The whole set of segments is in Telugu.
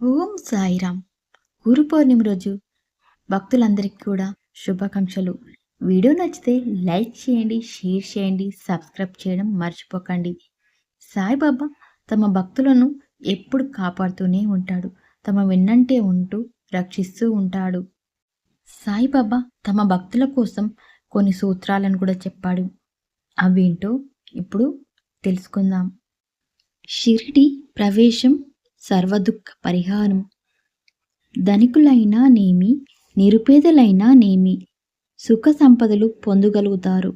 ఓం సాయిరామ్. గురు పౌర్ణమి రోజు భక్తులందరికీ కూడా శుభాకాంక్షలు. వీడియో నచ్చితే లైక్ చేయండి షేర్ చేయండి సబ్స్క్రైబ్ చేయడం మర్చిపోకండి. సాయిబాబా తమ భక్తులను ఎప్పుడు కాపాడుతూనే ఉంటాడు. తమ వెన్నంటే ఉంటూ రక్షిస్తూ ఉంటాడు. సాయిబాబా తమ భక్తుల కోసం కొన్ని సూత్రాలను కూడా చెప్పాడు. అవేంటో ఇప్పుడు తెలుసుకుందాం. షిరిడి ప్రవేశం సర్వదుఃఖ పరిహారం. ధనికులైనా నేమి నిరుపేదలైనా నేమి సుఖ సంపదలు పొందగలుగుతారు.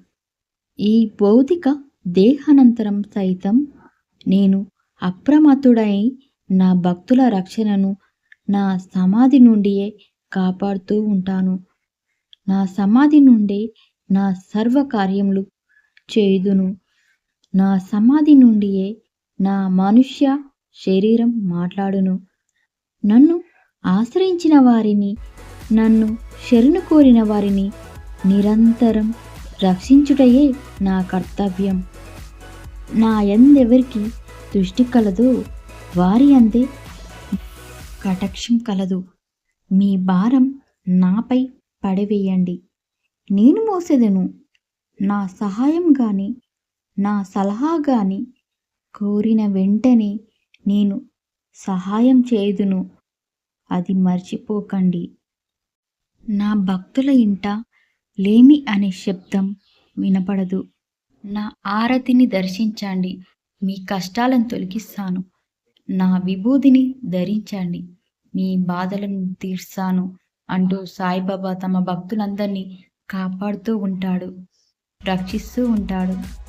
ఈ భౌతిక దేహానంతరం సైతం నేను అప్రమత్తుడై నా భక్తుల రక్షణను నా సమాధి నుండియే కాపాడుతూ ఉంటాను. నా సమాధి నుండే నా సర్వ కార్యములు చేయుదును. నా సమాధి నుండియే నా మనుష్య శరీరం మాట్లాడును. నన్ను ఆశ్రయించిన వారిని నన్ను శరణు కోరిన వారిని నిరంతరం రక్షించుటయే నా కర్తవ్యం. నా ఎందెవరికి దృష్టి కలదో వారి అందే కటాక్షం కలదు. మీ భారం నాపై పడవేయండి. నేను మోసేదను. నా సహాయం కానీ నా సలహా కానీ కోరిన వెంటనే నేను సహాయం చేయుదును. అది మర్చిపోకండి. నా భక్తుల ఇంట లేమి అనే శబ్దం వినపడదు. నా ఆరతిని దర్శించండి. మీ కష్టాలను తొలగిస్తాను. నా విభూదిని ధరించండి. మీ బాధలను తీర్స్తాను అంటూ సాయిబాబా తమ భక్తులందరినీ కాపాడుతూ ఉంటాడు రక్షిస్తూ ఉంటాడు.